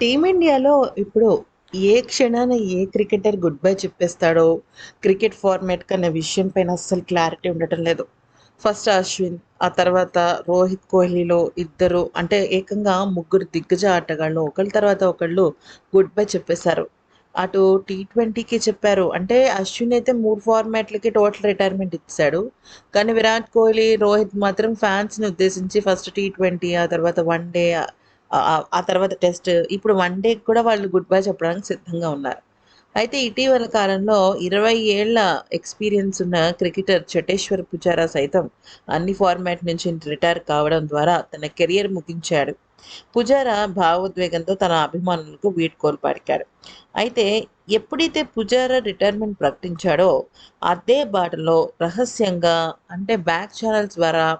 టీమిండియాలో ఇప్పుడు ఏ క్షణాన ఏ క్రికెటర్ గుడ్ బై చెప్పేస్తాడో క్రికెట్ ఫార్మాట్ కనే విషయం పైన అస్సలు క్లారిటీ ఉండటం లేదు. ఫస్ట్ అశ్విన్ ఆ తర్వాత రోహిత్ కోహ్లీలో ఇద్దరు అంటే ఏకంగా ముగ్గురు దిగ్గజ ఆటగాళ్ళు ఒకళ్ళ తర్వాత ఒకళ్ళు గుడ్ బై చెప్పేశారు. అటు టీ ట్వంటీకి చెప్పారు అంటే అశ్విన్ అయితే మూడు ఫార్మాట్లకి టోటల్ రిటైర్మెంట్ ఇచ్చాడు. కానీ విరాట్ కోహ్లీ రోహిత్ మాత్రం ఫ్యాన్స్ని ఉద్దేశించి ఫస్ట్ టీ ట్వంటీ ఆ తర్వాత వన్ డే ఆ- తర్వాత టెస్ట్. ఇప్పుడు వన్ డే కూడా వాళ్ళు గుడ్ బై చెప్పడానికి సిద్ధంగా ఉన్నారు. అయితే ఇటీవల కాలంలో ఇరవై ఏళ్ళ ఎక్స్పీరియన్స్ ఉన్న క్రికెటర్ చటేశ్వర్ పుజారా సైతం అన్ని ఫార్మాట్ నుంచి రిటైర్ కావడం ద్వారా తన కెరియర్ ముగించాడు. పుజారా భావోద్వేగంతో తన అభిమానులకు వీడ్కోలు పలికాడు అయితే ఎప్పుడైతే పుజారా రిటైర్మెంట్ ప్రకటించాడో అదే బాటలో రహస్యంగా అంటే బ్యాక్ ఛానల్స్ ద్వారా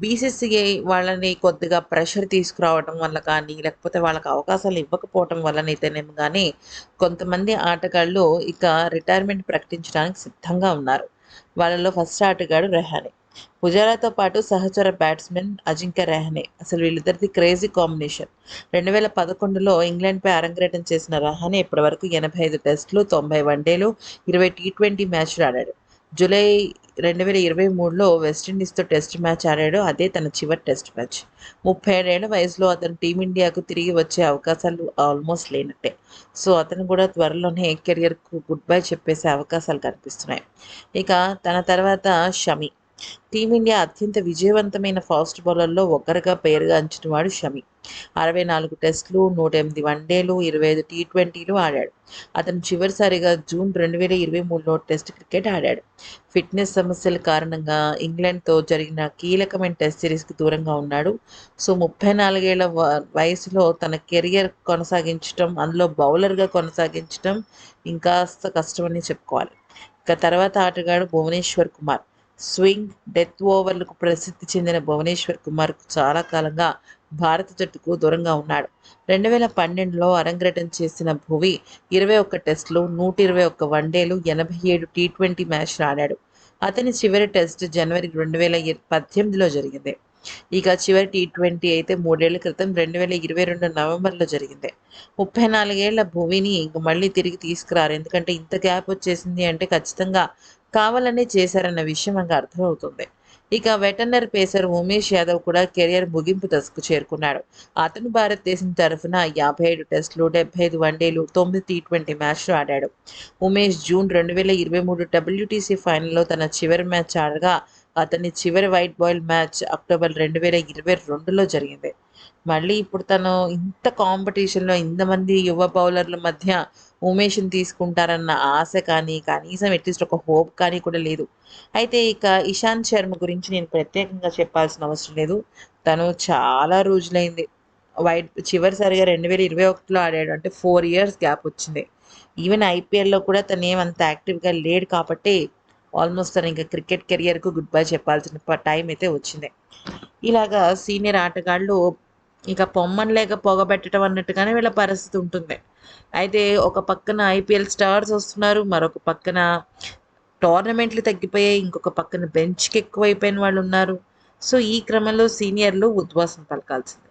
బీసీసీఐ వాళ్ళని కొద్దిగా ప్రెషర్ తీసుకురావడం వల్ల కానీ లేకపోతే వాళ్ళకి అవకాశాలు ఇవ్వకపోవటం వల్లనైతేనేమి కానీ కొంతమంది ఆటగాళ్ళు ఇక రిటైర్మెంట్ ప్రకటించడానికి సిద్ధంగా ఉన్నారు. వాళ్ళలో ఫస్ట్ ఆటగాడు రెహానే. పుజారాతో పాటు సహచర బ్యాట్స్మెన్ అజింక్య రెహనే. అసలు వీళ్ళిద్దరిది క్రేజీ కాంబినేషన్ రెండు వేల పదకొండులో ఇంగ్లాండ్పై అరంగేటం చేసిన రహానే ఇప్పటివరకు ఎనభై ఐదు టెస్టులు తొంభై వన్డేలు ఇరవై టీ ట్వంటీ మ్యాచ్లు ఆడాడు. జూలై రెండు వేల ఇరవై మూడులో వెస్టిండీస్తో టెస్ట్ మ్యాచ్ ఆడాడు. అదే తన చివరి టెస్ట్ మ్యాచ్. ముప్పై ఏడేళ్ళ వయసులో అతను టీమిండియాకు తిరిగి వచ్చే అవకాశాలు ఆల్మోస్ట్ లేనట్టే. సో అతను కూడా త్వరలోనే కెరియర్కు గుడ్ బై చెప్పేసే అవకాశాలు కనిపిస్తున్నాయి. ఇక తన తర్వాత షమి. టీమిండియా అత్యంత విజయవంతమైన ఫాస్ట్ బౌలర్లో ఒకరిగా పేరుగాంచిన వాడు షమి. అరవై నాలుగు టెస్టులు నూట ఎనిమిది వన్డేలు ఇరవై ఐదు టీ ట్వంటీలు ఆడాడు. అతను చివరిసారిగా జూన్ రెండు వేల ఇరవై మూడులో టెస్ట్ క్రికెట్ ఆడాడు. ఫిట్నెస్ సమస్యల కారణంగా ఇంగ్లాండ్తో జరిగిన కీలకమైన టెస్ట్ సిరీస్కి దూరంగా ఉన్నాడు. సో ముప్పై నాలుగేళ్ళ వయసులో తన కెరియర్ కొనసాగించడం అందులో బౌలర్గా కొనసాగించడం ఇంకాస్త కష్టమని చెప్పుకోవాలి. ఇక తర్వాత ఆటగాడు భువనేశ్వర్ కుమార్. స్వింగ్ డెత్ ఓవర్లకు ప్రసిద్ధి చెందిన భువనేశ్వర్ కుమార్ చాలా కాలంగా భారత జట్టుకు దూరంగా ఉన్నాడు. రెండు వేల పన్నెండులో అరంగరటం చేసిన భువి ఇరవై ఒక్క టెస్టులు నూట ఇరవై ఒక్క వన్డేలు ఎనభై ఏడు టీ ట్వంటీ మ్యాచ్లు ఆడాడు. అతని చివరి టెస్ట్ జనవరి రెండు వేల పద్దెనిమిదిలో జరిగింది. ఇక చివరి టీ ట్వంటీ అయితే మూడేళ్ళ క్రితం రెండు వేల ఇరవై రెండు నవంబర్లో జరిగింది. ముప్పై నాలుగేళ్ళ భూమిని ఇంక మళ్ళీ తిరిగి తీసుకురారు. ఎందుకంటే ఇంత గ్యాప్ వచ్చేసింది అంటే ఖచ్చితంగా కావాలనే చేశారన్న విషయం మనకు అర్థమవుతుంది. ఇక వెటర్నర్ పేసర్ ఉమేష్ యాదవ్ కూడా కెరియర్ ముగింపు దశకు చేరుకున్నాడు. అతను భారతదేశం తరఫున యాభై ఐదు టెస్టులు డెబ్బై ఐదు వన్డేలు తొమ్మిది టీ ట్వంటీ మ్యాచ్లు ఆడాడు. ఉమేష్ జూన్ రెండు వేల ఇరవై మూడు డబ్ల్యూటీసీ ఫైనల్లో తన చివరి మ్యాచ్ ఆడగా అతని చివరి వైట్ బాల్ మ్యాచ్ అక్టోబర్ రెండు వేల ఇరవై రెండులో జరిగింది. మళ్ళీ ఇప్పుడు తను ఇంత కాంపిటీషన్లో ఇంతమంది యువ బౌలర్ల మధ్య ఉమేష్ని తీసుకుంటారన్న ఆశ కానీ కనీసం అట్లీస్ట్ ఒక హోప్ కానీ కూడా లేదు. అయితే ఇక ఇషాంత్ శర్మ గురించి నేను ప్రత్యేకంగా చెప్పాల్సిన అవసరం లేదు. తను చాలా రోజులైంది. వైట్ చివరిసారిగా రెండు వేల ఇరవై ఒకటిలో ఆడాడు. అంటే ఫోర్ ఇయర్స్ గ్యాప్ వచ్చింది. ఈవెన్ ఐపీఎల్లో కూడా తను ఏమంత యాక్టివ్గా లేడు కాబట్టి ఆల్మోస్ట్ తన ఇంకా క్రికెట్ కెరియర్కు గుడ్ బై చెప్పాల్సిన టైం అయితే వచ్చింది. ఇలాగా సీనియర్ ఆటగాళ్ళు ఇక పొమ్మని లేక పొగబెట్టడం అన్నట్టుగానే వీళ్ళ పరిస్థితి ఉంటుంది. అయితే ఒక పక్కన ఐపీఎల్ స్టార్స్ వస్తున్నారు మరొక పక్కన టోర్నమెంట్లు తగ్గిపోయాయి ఇంకొక పక్కన బెంచ్కి ఎక్కువైపోయిన వాళ్ళు ఉన్నారు. సో ఈ క్రమంలో సీనియర్లు ఉద్వాసం పలకాల్సింది.